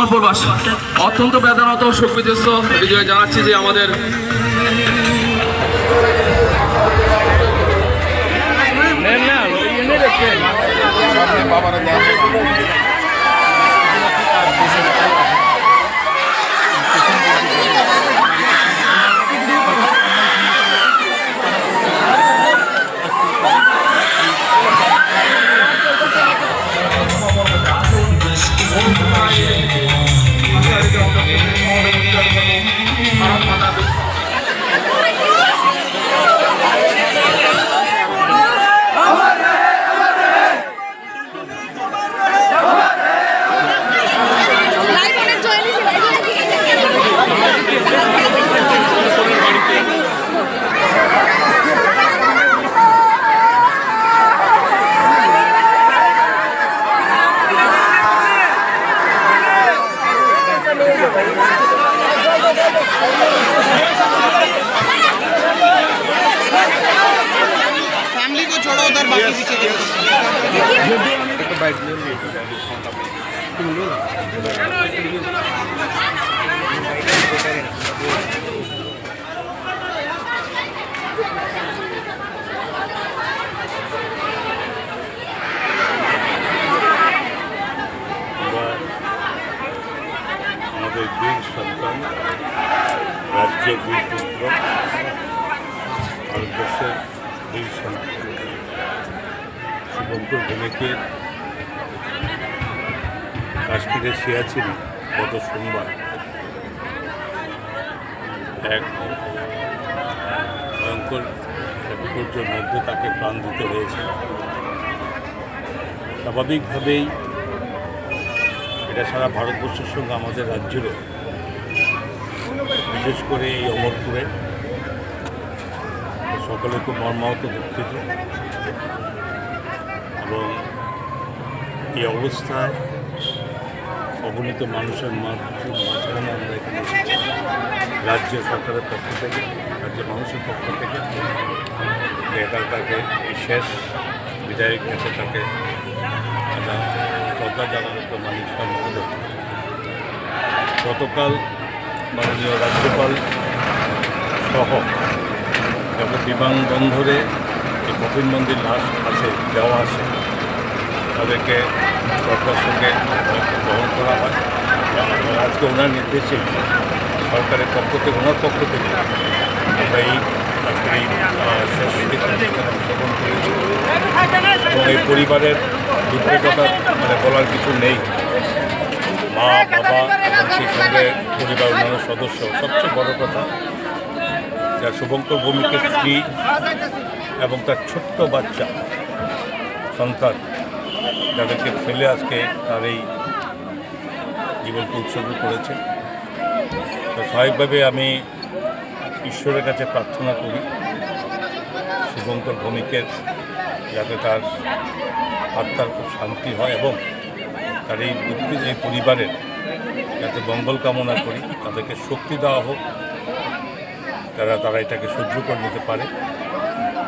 সম্পূর্ণবাস অত্যন্ত বেদনাত শোক হৃদয়ে জানাচ্ছি যে আমাদের লাইভ আমাদের বীর সন্তান রাজ্যের বীর পুত্র ভারতবর্ষের বীর সন্তান। শুভঙ্কর ভূমিকে কাশ্মীরের সিয়াচিনে গত সোমবার এক ভয়ঙ্কর বিপর্যয়ের মধ্যে তাকে প্রাণ দিতে হয়েছে স্বাভাবিকভাবেই এটা সারা ভারতবর্ষের সঙ্গে আমাদের রাজ্যেরও, বিশেষ করে এই অমরপুরে। সকলে খুব মর্মাহত দুঃখিত। এবং এই অবস্থায় অবনীত মানুষের মাঝ- মাঝখানে আমরা এখানে এসেছি। রাজ্য সরকারের পক্ষ থেকে রাজ্যের মানুষের পক্ষ থেকে এটা তাকে এই শেষ বিদায়ের কাছে তাকে একটা শ্রদ্ধা জানানোর তো মালিক সম্ভব গতকাল মাননীয় রাজ্যপাল সহ যখন বিমানবন্দরে যে কপিল মন্দির লাশ আসে, দেওয়া আসে তাদেরকে শ্রদ্ধার সঙ্গে গ্রহণ করা হয়। আজকে ওনার নির্দেশে সরকারের পক্ষ থেকে, ওনার পক্ষ থেকে আমরা এই আজকে করেছি। এবং এই পরিবারের কথা মানে বলার কিছু নেই। মা, বাবা, সেই সঙ্গে পরিবার অন্যান্য সদস্য, সবচেয়ে বড় কথা যা শুভঙ্কর ভূমিকের স্ত্রী এবং তার ছোট্ট বাচ্চা, সন্তান যাদেরকে ফেলে আজকে তার এই জীবনকে উৎসর্গ করেছে। তো স্বাভাবিকভাবে আমি ঈশ্বরের কাছে প্রার্থনা করি শুভঙ্কর ভৌমিকের, যাতে তার আত্মার খুব শান্তি হয় এবং তার এই যে পরিবারের যাতে মঙ্গল কামনা করি, তাদেরকে শক্তি দেওয়া হোক, তারা তারা এটাকে সহ্য করে নিতে পারে।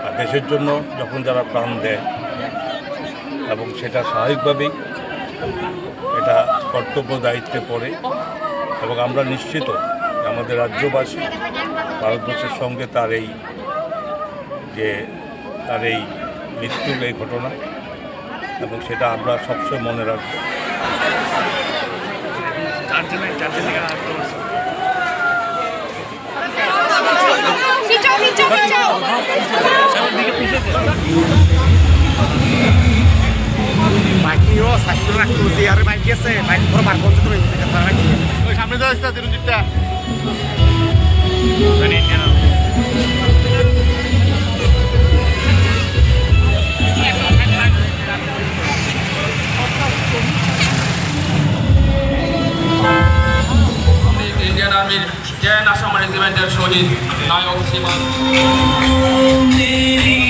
আর দেশের জন্য যখন যারা প্রাণ দেয় এবং সেটা স্বাভাবিকভাবেই এটা কর্তব্য দায়িত্বে পড়ে। এবং আমরা নিশ্চিত আমাদের রাজ্যবাসী ভারতবর্ষের সঙ্গে তার এই যে তার এই মৃত্যুর এই ঘটনা এবং সেটা আমরা সবসময় মনে রাখব। সাইকেল রাখতো যে আর বাইক আছে বাইক পুরো বার করতে তুমি ওই সামনে যাও আসতে তিরুজিতটা ইন্ডিয়ান আর্মির জেন আসাম রেজিমেন্টের শহীদ নায়ক সীমা तेरी